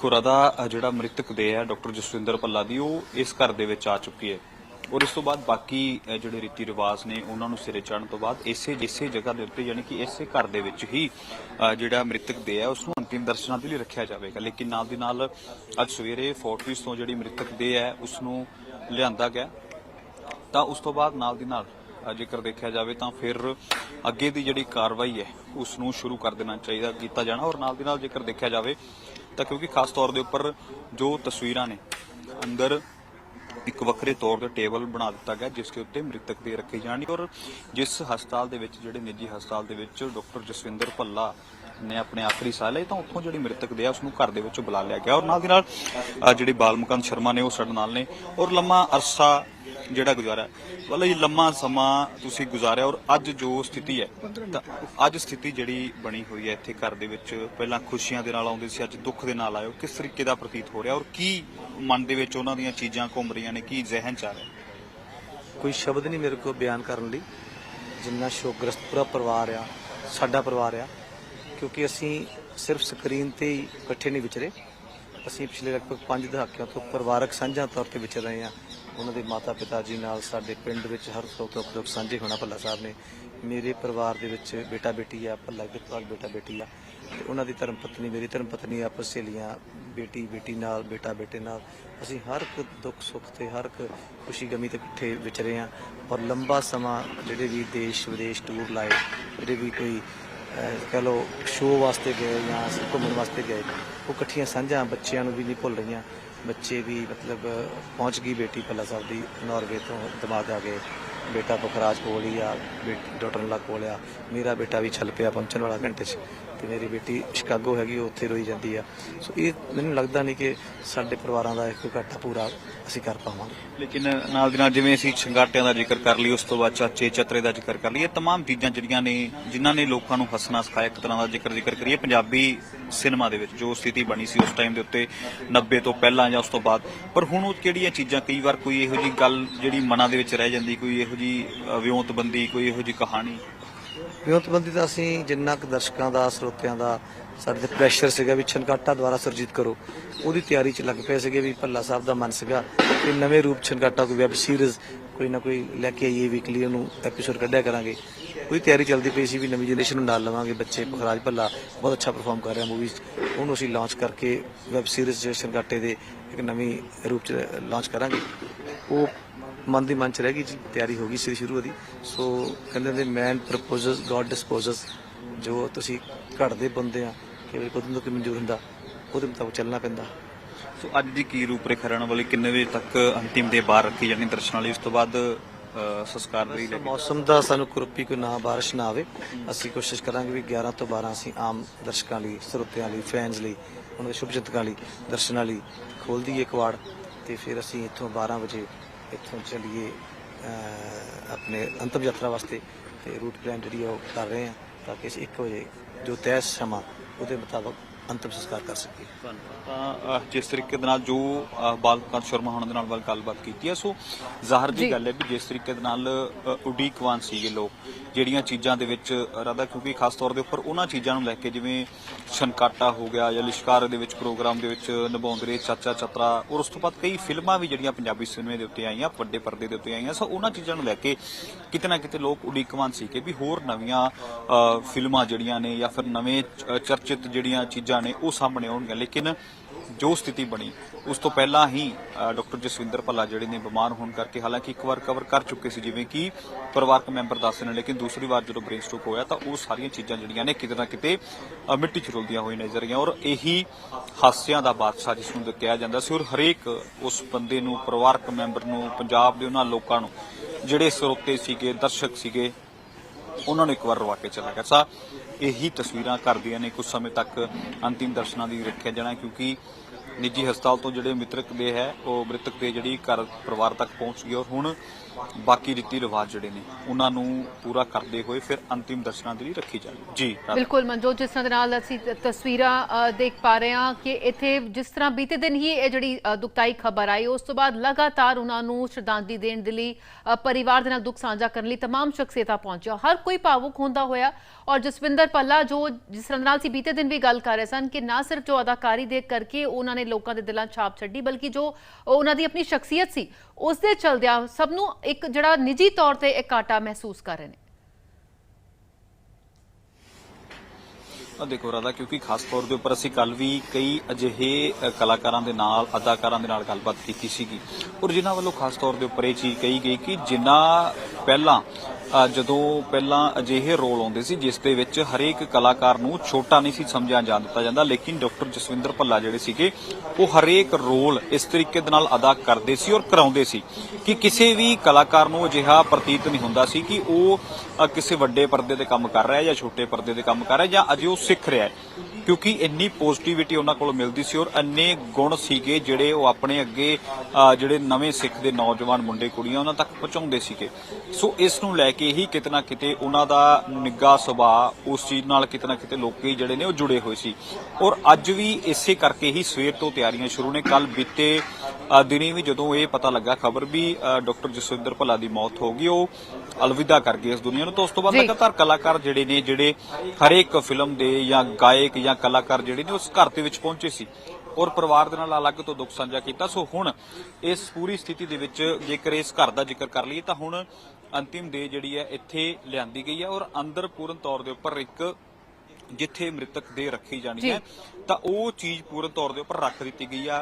ਖੁਰਾ ਦਾ ਜਿਹੜਾ ਮ੍ਰਿਤਕ ਦੇ ਹੈ, ਡਾਕਟਰ ਜਸਵਿੰਦਰ ਭੱਲਾ ਦੀ, ਉਹ ਇਸ ਘਰ ਦੇ ਵਿੱਚ ਆ ਚੁੱਕੀ ਹੈ। ਔਰ ਇਸ ਤੋਂ ਬਾਅਦ ਬਾਕੀ ਜਿਹੜੇ ਰੀਤੀ ਰਿਵਾਜ ਨੇ, ਉਹਨਾਂ ਨੂੰ ਸਿਰੇ ਚੜਨ ਤੋਂ ਬਾਅਦ ਇਸੇ ਇਸੇ ਜਗ੍ਹਾ ਦੇ ਉੱਤੇ ਯਾਨੀ ਕਿ ਇਸੇ ਘਰ ਦੇ ਵਿੱਚ ਹੀ ਜਿਹੜਾ ਮ੍ਰਿਤਕ ਦੇ ਹੈ, ਉਸ ਨੂੰ ਅੰਤਿਮ ਦਰਸ਼ਨਾਂ ਦੇ ਲਈ ਰੱਖਿਆ ਜਾਵੇਗਾ। ਲੇਕਿਨ ਨਾਲ ਦੀ ਨਾਲ ਅੱਜ ਸਵੇਰੇ ਫੋਰਟਿਸ ਤੋਂ ਜਿਹੜੀ ਮ੍ਰਿਤਕ ਦੇ ਹੈ, ਉਸ ਨੂੰ ਲਿਆਂਦਾ ਗਿਆ। ਤਾਂ ਉਸ ਤੋਂ ਬਾਅਦ ਨਾਲ ਦੀ ਨਾਲ ਜੇਕਰ ਦੇਖਿਆ ਜਾਵੇ ਤਾਂ ਫਿਰ ਅੱਗੇ ਦੀ ਜਿਹੜੀ ਕਾਰਵਾਈ ਹੈ, ਉਸ ਨੂੰ ਸ਼ੁਰੂ ਕਰ ਦੇਣਾ ਚਾਹੀਦਾ, ਕੀਤਾ ਜਾਣਾ। ਔਰ ਨਾਲ ਦੀ ਨਾਲ ਜੇਕਰ ਦੇਖਿਆ ਜਾਵੇ ਤਾਂ ਕਿਉਂਕਿ ਖਾਸ ਤੌਰ ਦੇ ਉੱਪਰ ਜੋ ਤਸਵੀਰਾਂ ਨੇ, ਅੰਦਰ ਇੱਕ ਵੱਖਰੇ ਤੌਰ ਤੇ ਟੇਬਲ ਬਣਾ ਦਿੱਤਾ ਗਿਆ, ਜਿਸ ਦੇ ਉੱਤੇ ਮ੍ਰਿਤਕ ਦੇ ਰੱਖੇ ਜਾਣਗੇ ਔਰ ਜਿਸ ਹਸਪਤਾਲ ਦੇ ਵਿੱਚ, ਜਿਹੜੇ ਨਿੱਜੀ ਹਸਪਤਾਲ ਦੇ ਵਿੱਚ ਡਾਕਟਰ ਜਸਵਿੰਦਰ ਭੱਲਾ ਨੇ ਆਪਣੇ ਆਖਰੀ ਸਾਹ ਲਏ ਤਾਂ ਉੱਥੋਂ ਜਿਹੜੀ ਮ੍ਰਿਤਕ ਦੇ ਆ ਉਸ ਨੂੰ ਘਰ ਦੇ ਵਿੱਚ ਬੁਲਾ ਲਿਆ ਗਿਆ ਔਰ ਨਾਲ ਦੀ ਨਾਲ ਅ, ਜਿਹੜੀ ਬਾਲਮਕੰਦ ਸ਼ਰਮਾ ਨੇ ਉਹ ਸਾਡੇ ਨਾਲ ਨੇ ਔਰ ਲੰਮਾ ਅਰਸਾ ਜਿਹੜਾ ਗੁਜ਼ਾਰਿਆ ਮਤਲਬ ਇਹ ਲੰਮਾ ਸਮਾਂ ਤੁਸੀਂ ਗੁਜ਼ਾਰਿਆ ਔਰ ਅੱਜ ਜੋ ਸਥਿਤੀ ਹੈ ਤਾਂ ਅੱਜ ਸਥਿਤੀ ਜਿਹੜੀ ਬਣੀ ਹੋਈ ਹੈ ਇੱਥੇ ਘਰ ਦੇ ਵਿੱਚ ਪਹਿਲਾਂ ਖੁਸ਼ੀਆਂ ਦੇ ਨਾਲ ਆਉਂਦੇ ਸੀ ਅੱਜ ਦੁੱਖ ਦੇ ਨਾਲ ਆਇਓ। ਕਿਸ ਤਰੀਕੇ ਦਾ ਪ੍ਰਤੀਤ ਹੋ ਰਿਹਾ ਔਰ ਕੀ ਮਨ ਦੇ ਵਿੱਚ ਉਹਨਾਂ ਦੀਆਂ ਚੀਜ਼ਾਂ ਘੁੰਮ ਰਹੀਆਂ ਨੇ ਕੀ ਜ਼ਿਹਨ ਚ ਆ ਰਿਹਾ? ਕੋਈ ਸ਼ਬਦ ਨਹੀਂ ਮੇਰੇ ਕੋਲ ਬਿਆਨ ਕਰਨ ਲਈ। ਜਿੰਨਾ ਸ਼ੋਕਗ੍ਰਸਤ ਪੂਰਾ ਪਰਿਵਾਰ ਆ ਸਾਡਾ ਪਰਿਵਾਰ ਆ ਕਿਉਂਕਿ ਅਸੀਂ ਸਿਰਫ ਸਕਰੀਨ ਤੇ ਹੀ ਇਕੱਠੇ ਨਹੀਂ ਵਿਚਰੇ। ਅਸੀਂ ਪਿਛਲੇ ਲਗਭਗ 5 ਦਹਾਕਿਆਂ ਤੋਂ ਪਰਿਵਾਰਕ ਸਾਂਝਾ ਤੌਰ ਤੇ ਵਿਚਰ ਰਹੇ ਹਾਂ। ਉਹਨਾਂ ਦੇ ਮਾਤਾ ਪਿਤਾ ਜੀ ਨਾਲ ਸਾਡੇ ਪਿੰਡ ਵਿੱਚ ਹਰ ਸੁੱਖ ਦੁੱਖ ਦੁੱਖ ਸਾਂਝੇ ਹੋਣਾ ਭੱਲਾ ਸਾਹਿਬ ਨੇ। ਮੇਰੇ ਪਰਿਵਾਰ ਦੇ ਵਿੱਚ ਬੇਟਾ ਬੇਟੀ ਆ, ਭੱਲਾ ਦੇ ਪਰਿਵਾਰ ਬੇਟਾ ਬੇਟੀ ਆ। ਤੇ ਉਹਨਾਂ ਦੀ ਧਰਮ ਪਤਨੀ ਮੇਰੀ ਧਰਮ ਪਤਨੀ ਆਪਸ ਸਹੇਲੀਆਂ ਬੇਟੀ ਬੇਟੀ ਨਾਲ ਬੇਟਾ ਬੇਟੇ ਨਾਲ। ਅਸੀਂ ਹਰ ਇੱਕ ਦੁੱਖ, ਸੁੱਖ ਤੇ ਹਰ ਇੱਕ ਖੁਸ਼ੀ, ਗਮੀ ਤੇ ਇਕੱਠੇ ਵਿਚਰੇ ਹਾਂ। ਔਰ ਲੰਬਾ ਸਮਾਂ ਜਿਹੜੇ ਵੀ ਦੇਸ਼ ਵਿਦੇਸ਼ ਟੂਰ ਲਾਏ, ਜਿਹੜੇ ਵੀ ਕੋਈ ਕਹਿ ਲਓ ਸ਼ੋਅ ਵਾਸਤੇ ਗਏ ਜਾਂ ਅਸੀਂ ਘੁੰਮਣ ਵਾਸਤੇ ਗਏ, ਉਹ ਇਕੱਠੀਆਂ ਸਾਂਝਾਂ ਬੱਚਿਆਂ ਨੂੰ ਵੀ ਨਹੀਂ ਭੁੱਲ ਰਹੀਆਂ। ਬੱਚੇ ਵੀ ਮਤਲਬ, ਪਹੁੰਚ ਗਈ ਬੇਟੀ ਭੱਲਾ ਸਾਹਿਬ ਦੀ, ਨਾਰਵੇ ਤੋਂ ਦਿਮਾਗ ਆ ਗਏ। ਬੇਟਾ ਬਖਰਾਜ ਕੋਲ ਹੀ ਆ ਬੇਟੀ ਡਾਕਟਰ ਲਾ ਕੋਲ ਆ ਮੇਰਾ ਬੇਟਾ ਵੀ ਛਲ ਪਿਆ ਪਹੁੰਚਣ ਵਾਲਾ ਘੰਟੇ 'ਚ ਤੇ ਮੇਰੀ ਬੇਟੀ ਸ਼ਿਕਾਗੋ ਹੈਗੀ ਉਹ ਉੱਥੇ ਰੋਈ ਜਾਂਦੀ ਆ ਸੋ ਇਹ ਮੈਨੂੰ ਲੱਗਦਾ ਨਹੀਂ ਕਿ ਸਾਡੇ ਪਰਿਵਾਰਾਂ ਦਾ ਇੱਕ ਘਾਟਾ ਪੂਰਾ ਅਸੀਂ ਕਰ ਪਾਵਾਂਗੇ ਲੇਕਿਨ ਨਾਲ ਦੀ ਨਾਲ ਜਿਵੇਂ ਅਸੀਂ ਛੰਗਾਟਿਆਂ ਦਾ ਜ਼ਿਕਰ ਕਰ ਲਈ ਉਸ ਤੋਂ ਬਾਅਦ ਚਾਚੇ ਚਤਰੇ ਦਾ ਜ਼ਿਕਰ ਕਰ ਲਈ ਇਹ तमाम ਚੀਜ਼ਾਂ ਜਿਹੜੀਆਂ ਨੇ ਜਿਨ੍ਹਾਂ ਨੇ ਲੋਕਾਂ ਨੂੰ ਹੱਸਣਾ ਸਿਖਾਇਆ ਇੱਕ ਤਰ੍ਹਾਂ ਦਾ ਜ਼ਿਕਰ ਜ਼ਿਕਰ ਕਰੀਏ ਪੰਜਾਬੀ ਸਿਨੇਮਾ ਦੇ ਵਿੱਚ ਜੋ ਸਥਿਤੀ ਬਣੀ ਸੀ ਉਸ ਟਾਈਮ ਦੇ ਉੱਤੇ 90 ਤੋਂ ਪਹਿਲਾਂ ਜਾਂ ਉਸ ਤੋਂ ਬਾਅਦ ਪਰ ਹੁਣ ਉਹ ਕਿਹੜੀਆਂ ਚੀਜ਼ਾਂ ਕਈ ਵਾਰ ਕੋਈ ਇਹੋ ਜੀ ਗੱਲ ਜਿਹੜੀ ਮਨਾਂ ਦੇ ਵਿੱਚ ਰਹਿ ਜਾਂਦੀ ਕੋਈ ਇਹੋ ਜੀ ਵਿਉਂਤਬੰਦੀ ਕੋਈ ਇਹੋ ਜੀ ਕਹਾਣੀ? ਵਿਉਂਤਬੰਦੀ ਤਾਂ ਅਸੀਂ ਜਿੰਨਾ ਕੁ ਦਰਸ਼ਕਾਂ ਦਾ, ਸਰੋਤਿਆਂ ਦਾ, ਸਾਡੇ ਤੇ ਪ੍ਰੈਸ਼ਰ ਸੀਗਾ ਵੀ ਛਨਕਾਟਾ ਦੁਆਰਾ ਸੁਰਜੀਤ ਕਰੋ। ਉਹਦੀ ਤਿਆਰੀ 'ਚ ਲੱਗ ਪਏ ਸੀਗੇ ਵੀ ਭੱਲਾ ਸਾਹਿਬ ਦਾ ਮਨ ਸੀਗਾ ਕਿ ਨਵੇਂ ਰੂਪ ਛਨਕਾਟਾ ਕੋਈ ਵੈਬ ਸੀਰੀਜ਼ ਕੋਈ ਨਾ ਕੋਈ ਲੈ ਕੇ ਆਈਏ ਵੀਕਲੀ ਉਹਨੂੰ ਐਪੀਸੋਡ ਕੱਢਿਆ ਕਰਾਂਗੇ। ਉਹਦੀ ਤਿਆਰੀ ਚੱਲਦੀ ਪਈ ਸੀ ਵੀ ਨਵੀਂ ਜਨਰੇਸ਼ਨ ਨੂੰ ਨਾਲ ਲਵਾਂਗੇ ਬੱਚੇ, ਪਖਰਾਜ ਭੱਲਾ ਬਹੁਤ ਅੱਛਾ ਪਰਫਾਰਮ ਕਰ ਰਿਹਾ ਮੂਵੀਜ਼ ਉਹਨੂੰ ਅਸੀਂ ਲਾਂਚ ਕਰਕੇ ਵੈਬ ਸੀਰੀਜ਼ ਛਨਕਾਟੇ ਦੇ ਇੱਕ ਨਵੀਂ ਰੂਪ 'ਚ ਲਾਂਚ ਕਰਾਂਗੇ। ਉਹ ਮਨ ਦੀ ਮਨ ਚ ਰਹਿ ਗਈ ਜੀ ਤਿਆਰੀ ਹੋ ਗਈ ਸੀ ਸ਼ੁਰੂ ਉਹਦੀ। ਸੋ ਕਹਿੰਦੇ ਨੇ ਮੈਨ ਪ੍ਰਪੋਜ਼ਸ ਗੋਡ ਡਿਸਪੋਜ਼ਸ ਜੋ ਤੁਸੀਂ ਘੜਦੇ ਬੰਦੇ ਆ ਕਿ ਵੀ ਕੁਦਰਤ ਨੂੰ ਕੀ ਮਨਜ਼ੂਰ ਹੁੰਦਾ ਉਹਦੇ ਮੁਤਾਬਕ ਚੱਲਣਾ ਪੈਂਦਾ। ਸੋ ਅੱਜ ਦੀ ਕੀ ਰੂਪਰੇਖਾ ਰਹਿਣ ਵਾਲੀ ਕਿੰਨੇ ਵਜੇ ਤੱਕ ਅੰਤਿਮ ਦੇ ਬਾਹਰ ਰੱਖੀ ਜਾਣੀ ਦਰਸ਼ਨਾਂ ਲਈ? ਉਸ ਤੋਂ ਬਾਅਦ ਸੰਸਕਾਰ ਲਈ ਮੌਸਮ ਦਾ ਸਾਨੂੰ ਕਰੁਪੀ ਕੋਈ ਨਾ ਬਾਰਿਸ਼ ਨਾ ਆਵੇ। ਅਸੀਂ ਕੋਸ਼ਿਸ਼ ਕਰਾਂਗੇ ਵੀ 11 ਤੋਂ 12 ਅਸੀਂ ਆਮ ਦਰਸ਼ਕਾਂ ਲਈ ਸਰੋਤਿਆਂ ਲਈ ਫੈਨਸ ਲਈ ਉਹਨਾਂ ਦੇ ਸ਼ੁਭ ਚਿੰਤਕਾਂ ਲਈ ਦਰਸ਼ਨਾਂ ਲਈ ਖੋਲ ਦਈਏ ਕਵਾੜ ਤੇ ਫਿਰ ਅਸੀਂ ਇੱਥੋਂ 12 ਵਜੇ ਇੱਥੋਂ ਚੱਲੀਏ ਆਪਣੇ ਅੰਤਮ ਯਾਤਰਾ ਵਾਸਤੇ ਤੇ ਰੂਟ ਪਲਾਨ ਜਿਹੜੀ ਆ ਉਹ ਕਰ ਰਹੇ ਹਾਂ ਤਾਂ ਕਿ ਅਸੀਂ 1 ਵਜੇ ਜੋ ਤੈਅ ਸਮਾਂ ਉਹਦੇ ਮੁਤਾਬਕ ਅੰਤਮ ਸੰਸਕਾਰ ਕਰ ਸਕੀਏ। ਤਾਂ ਜਿਸ ਤਰੀਕੇ ਦੇ ਨਾਲ ਜੋ ਅ, ਬਾਲਕਾਂ ਸ਼ਰਮਾ ਹੋਣ ਦੇ ਨਾਲ ਵੱਲ ਗੱਲਬਾਤ ਕੀਤੀ ਹੈ ਸੋ ਜ਼ਾਹਰ ਦੀ ਗੱਲ ਹੈ ਵੀ ਜਿਸ ਤਰੀਕੇ ਦੇ ਨਾਲ ਅ, ਉਡੀਕਵਾਨ ਸੀਗੇ ਲੋਕ ਜਿਹੜੀਆਂ ਚੀਜ਼ਾਂ ਦੇ ਵਿੱਚ ਰਦਾ ਕਿਉਂਕਿ ਖਾਸ ਤੌਰ ਦੇ ਉੱਪਰ ਉਹਨਾਂ ਚੀਜ਼ਾਂ ਨੂੰ ਲੈ ਕੇ ਜਿਵੇਂ ਛਨਕਾਟਾ ਹੋ ਗਿਆ ਜਾਂ ਲਿਸ਼ਕਾਰ ਦੇ ਵਿੱਚ ਪ੍ਰੋਗਰਾਮ ਦੇ ਵਿੱਚ ਨਿਭਾਉਂਦੇ ਰਹੇ ਚਾਚਾ ਚਤਰਾ ਔਰ ਉਸ ਤੋਂ ਬਾਅਦ ਕਈ ਫਿਲਮਾਂ ਵੀ ਜਿਹੜੀਆਂ ਪੰਜਾਬੀ ਸਿਨੇਮੇ ਦੇ ਉੱਤੇ ਆਈਆਂ ਵੱਡੇ ਪਰਦੇ ਦੇ ਉੱਤੇ ਆਈਆਂ ਸੋ ਉਹਨਾਂ ਚੀਜ਼ਾਂ ਨੂੰ ਲੈ ਕੇ ਕਿਤੇ ਨਾ ਕਿਤੇ ਲੋਕ ਉਡੀਕਵਾਨ ਸੀ ਕਿ ਵੀ ਹੋਰ ਨਵੀਆਂ ਅ, ਫਿਲਮਾਂ ਜਿਹੜੀਆਂ ਨੇ ਜਾਂ ਫਿਰ ਨਵੇਂ ਚ- ਚਰਚਿਤ ਜਿਹੜੀਆਂ ਚੀਜ਼ਾਂ ਨੇ ਉਹ ਸਾਹਮਣੇ ਆਉਣਗੀਆਂ, ਲੇਕਿਨ ਜੋ ਸਥਿਤੀ ਬਣੀ, ਉਸ ਤੋਂ ਪਹਿਲਾਂ ਹੀ ਡਾਕਟਰ ਜਸਵਿੰਦਰ ਭੱਲਾ ਜਿਹੜੇ ਨੇ ਬਿਮਾਰ ਹੋਣ ਕਰਕੇ ਹਾਲਾਂਕਿ ਇੱਕ ਵਾਰ ਕਵਰ ਕਰ ਚੁੱਕੇ ਸੀ, ਜਿਵੇਂ ਕਿ ਪਰਿਵਾਰਕ ਮੈਂਬਰ ਦੱਸਦੇ ਨੇ, ਲੇਕਿਨ ਦੂਸਰੀ ਵਾਰ ਜਦੋਂ ਬ੍ਰੇਨ ਸਟ੍ਰੋਕ ਹੋਇਆ ਤਾਂ ਉਹ ਸਾਰੀਆਂ ਚੀਜ਼ਾਂ ਜਿਹੜੀਆਂ ਨੇ ਕਿਤੇ ਨਾ ਕਿਤੇ ਮਿੱਟੀ 'ਚ ਰੁਲਦੀਆਂ ਹੋਈ ਨਜ਼ਰ ਆਈਆਂ ਔਰ ਇਹੀ ਹਾਸਿਆਂ ਦਾ ਬਾਦਸ਼ਾਹ ਜਿਸ ਨੂੰ ਕਿਹਾ ਜਾਂਦਾ ਸੀ ਔਰ ਹਰੇਕ ਉਸ ਬੰਦੇ ਨੂੰ, ਪਰਿਵਾਰਕ ਮੈਂਬਰ ਨੂੰ, ਪੰਜਾਬ ਦੇ ਉਹਨਾਂ ਲੋਕਾਂ ਨੂੰ, ਜਿਹੜੇ ਸਰੋਤੇ ਸੀਗੇ, ਦਰਸ਼ਕ ਸੀਗੇ, ਉਹਨਾਂ ਨੂੰ ਇੱਕ ਵਾਰ ਰਵਾ ਕੇ ਚਲਾ ਗਿਆ। ਸਾ ਇਹੀ ਤਸਵੀਰਾਂ ਕਰਦੀਆਂ ਨੇ ਕੁਝ ਸਮੇਂ ਤੱਕ ਅੰਤਿਮ ਦਰਸ਼ਨਾਂ ਦੀ ਰੱਖਿਆ ਜਾਣਾ ਕਿਉਂਕਿ ਨਿੱਜੀ ਹਸਪਤਾਲ ਤੋਂ ਜਿਹੜੇ ਮ੍ਰਿਤਕ ਦੇ ਹੈ ਉਹ ਮ੍ਰਿਤਕ ਦੇ ਜਿਹੜੀ ਘਰ ਪਰਿਵਾਰ ਤੱਕ ਪਹੁੰਚ ਗਈ ਔਰ ਹੁਣ ਬਾਕੀ ਰੀਤੀ ਰਿਵਾਜ ਜਿਹੜੇ ਨੇ ਉਹਨਾਂ ਨੂੰ ਪੂਰਾ ਕਰਦੇ ਹੋਏ ਫਿਰ ਅੰਤਿਮ ਦਰਸ਼ਨਾਂ ਦੇ ਲਈ ਰੱਖੀ ਜਾਣੀ ਜੀ ਰਾਧਾ। ਬਿਲਕੁਲ ਮਨਜੋਤ ਜਿਸ ਤਰ੍ਹਾਂ ਦੇ ਨਾਲ ਅਸੀਂ ਤ- ਤਸਵੀਰਾਂ ਅ, ਦੇਖ ਪਾ ਰਹੇ ਹਾਂ ਕਿ ਇੱਥੇ ਜਿਸ ਤਰ੍ਹਾਂ ਬੀਤੇ ਦਿਨ ਹੀ ਇਹ ਜਿਹੜੀ ਅ, ਦੁਖਦਾਈ ਖਬਰ ਆਈ ਉਸ ਤੋਂ ਬਾਅਦ ਲਗਾਤਾਰ ਉਹਨਾਂ ਨੂੰ ਸ਼ਰਧਾਂਜਲੀ ਦੇਣ ਦੇ ਲਈ ਅ, ਪਰਿਵਾਰ ਦੇ ਨਾਲ ਦੁੱਖ ਸਾਂਝਾ ਕਰਨ ਲਈ तमाम ਸ਼ਖਸੀਅਤਾਂ ਪਹੁੰਚਿਆ ਹਰ ਕੋਈ ਭਾਵੁਕ ਹੁੰਦਾ ਹੋਇਆ ਔਰ ਜਸਵਿੰਦਰ ਪੱਲਾ ਜੋ ਜਿਸ ਤਰ੍ਹਾਂ ਦੇ ਨਾਲ ਅਸੀਂ ਬੀਤੇ ਦਿਨ ਵੀ ਗੱਲ ਕਰ ਰਹੇ ਸਨ ਕਿ ਨਾ ਸਿਰਫ ਜੋ ਅਦਾਕਾਰੀ ਦੇ ਕਰਕੇ ਉਹਨਾਂ ਨੇ ਲੋਕਾਂ ਦੇ ਦਿਲਾਂ ਛਾਪ ਛੱਡੀ, ਬਲਕਿ ਜੋ ਉਹਨਾਂ ਦੀ ਆਪਣੀ ਸ਼ਖਸੀਅਤ ਸੀ ਉਸ ਦੇ ਚਲਦਿਆਂ ਸਭ ਨੂੰ ਇੱਕ ਜਿਹੜਾ ਨਿੱਜੀ ਤੌਰ ਤੇ ਇੱਕ ਮਹਿਸੂਸ ਕਰ ਰਹੇ ਨੇ। ਆ ਦੇਖੋ ਰਾਦਾ ਕਿਉਂਕਿ ਖਾਸ ਤੌਰ ਦੇ ਉੱਪਰ ਅਸੀਂ ਕੱਲ ਵੀ ਕਈ ਅਜਿਹੇ ਕਲਾਕਾਰਾਂ ਦੇ ਨਾਲ, ਅਦਾਕਾਰਾਂ ਦੇ ਨਾਲ ਗੱਲਬਾਤ ਕੀਤੀ ਸੀਗੀ। ਔਰ ਜਿਨ੍ਹਾਂ ਵੱਲੋਂ ਖਾਸ ਤੌਰ ਦੇ ਉੱਪਰ ਇਹ ਚੀਜ਼ ਕਹੀ ਗਈ ਕਿ ਜਿਨ੍ਹਾਂ ਪਹਿਲਾਂ ਜਦੋਂ ਪਹਿਲਾਂ ਅਜਿਹੇ ਰੋਲ ਆਉਂਦੇ ਸੀ, ਜਿਸ ਦੇ ਵਿੱਚ ਹਰੇਕ ਕਲਾਕਾਰ ਨੂੰ ਛੋਟਾ ਨਹੀਂ ਸੀ ਸਮਝਿਆ ਜਾ ਦਿੱਤਾ ਜਾਂਦਾ, ਲੇਕਿਨ ਡਾਕਟਰ ਜਸਵਿੰਦਰ ਭੱਲਾ ਜਿਹੜੇ ਸੀਗੇ, ਉਹ ਹਰੇਕ ਰੋਲ ਇਸ ਤਰੀਕੇ ਦੇ ਨਾਲ ਅਦਾ ਕਰਦੇ ਸੀ ਔਰ ਕਰਾਉਂਦੇ ਸੀ ਕਿ ਕਿਸੇ ਵੀ ਕਲਾਕਾਰ ਨੂੰ ਅਜਿਹਾ ਪ੍ਰਤੀਤ ਨਹੀਂ ਹੁੰਦਾ ਸੀ ਕਿ ਉਹ ਕਿਸੇ ਵੱਡੇ ਪਰਦੇ ਤੇ ਕੰਮ ਕਰ ਰਿਹਾ ਜਾਂ ਛੋਟੇ ਪਰਦੇ ਤੇ ਕੰਮ ਕਰ ਰਿਹਾ ਜਾਂ ਅਜੇ ਉਹ ਸਿੱਖ ਰਿਹਾ ਹੈ। ਕਿਉਂਕਿ ਇੰਨੀ ਪੋਜ਼ਿਟਿਵਿਟੀ ਉਹਨਾਂ ਕੋਲ ਮਿਲਦੀ ਸੀ ਔਰ ਇੰਨੇ ਗੁਣ ਸੀਗੇ ਜਿਹੜੇ ਉਹ ਆਪਣੇ ਅੱਗੇ ਜਿਹੜੇ ਨਵੇਂ ਸਿੱਖ ਦੇ ਨੌਜਵਾਨ ਮੁੰਡੇ ਕੁੜੀਆਂ ਉਹਨਾਂ ਤੱਕ ਪਹੁੰਚਾਉਂਦੇ ਸੀਗੇ। ਸੋ ਇਸ ਨੂੰ ਲੈ ਕੇ ਹੀ ਕਿਤੇ ਨਾ ਕਿਤੇ ਉਹਨਾਂ ਦਾ ਨਿੱਘਾ ਸੁਭਾਅ ਉਸ ਚੀਜ਼ ਨਾਲ ਕਿਤੇ ਨਾ ਕਿਤੇ ਲੋਕੀ ਜਿਹੜੇ ਨੇ ਉਹ ਜੁੜੇ ਹੋਏ ਸੀ। ਔਰ ਅੱਜ ਵੀ ਇਸੇ ਕਰਕੇ ਹੀ ਸਵੇਰ ਤੋਂ ਤਿਆਰੀਆਂ ਸ਼ੁਰੂ ਨੇ। ਕੱਲ ਬੀਤੇ ਦਿਨੀ ਵੀ ਜਦੋਂ ਇਹ ਪਤਾ ਲੱਗਾ ਖਬਰ ਵੀ ਡਾਕਟਰ ਜਸਵਿੰਦਰ ਭੱਲਾ ਦੀ ਮੌਤ ਹੋ ਗਈ ਉਹ ਅਲਵਿਦਾ ਕਰ ਗਏ ਇਸ ਦੁਨੀਆ ਨੂੰ। ਤਾਂ ਉਸ ਤੋਂ ਬਾਅਦ। ਲਗਾਤਾਰ ਕਲਾਕਾਰ ਜਿਹੜੇ ਨੇ ਜਿਹੜੇ ਹਰੇਕ ਫਿਲਮ ਦੇ ਜਾਂ ਗਾਇਕ ਜਾਂ ਕਲਾਕਾਰ ਜਿਹੜੇ ਨੇ ਉਸ ਘਰ ਦੇ ਵਿੱਚ ਪਹੁੰਚੇ ਸੀ। ਔਰ ਪਰਿਵਾਰ ਦੇ ਨਾਲ ਅਲੱਗ ਤੋਂ ਦੁੱਖ ਸਾਂਝਾ ਕੀਤਾ ਸੋ ਹੁਣ ਇਸ ਪੂਰੀ ਸਥਿਤੀ ਦੇ ਵਿੱਚ ਜੇਕਰ ਇਸ ਘਰ ਦਾ ਜ਼ਿਕਰ ਕਰ ਲਈਏ ਤਾਂ ਹੁਣ ਅੰਤਿਮ ਦੇ ਜਿਹੜੀ ਹੈ ਇੱਥੇ ਲਿਆਂਦੀ ਗਈ ਹੈ ਔਰ ਅੰਦਰ ਪੂਰਨ ਤੌਰ ਦੇ ਉੱਪਰ ਇੱਕ ਜਿੱਥੇ ਮ੍ਰਿਤਕ ਦੇ ਰੱਖੀ ਜਾਣੀ। ਹੈ ਤਾਂ ਉਹ ਚੀਜ਼ ਪੂਰਨ ਤੌਰ ਦੇ ਉੱਪਰ ਰੱਖ ਦਿੱਤੀ ਗਈ ਆ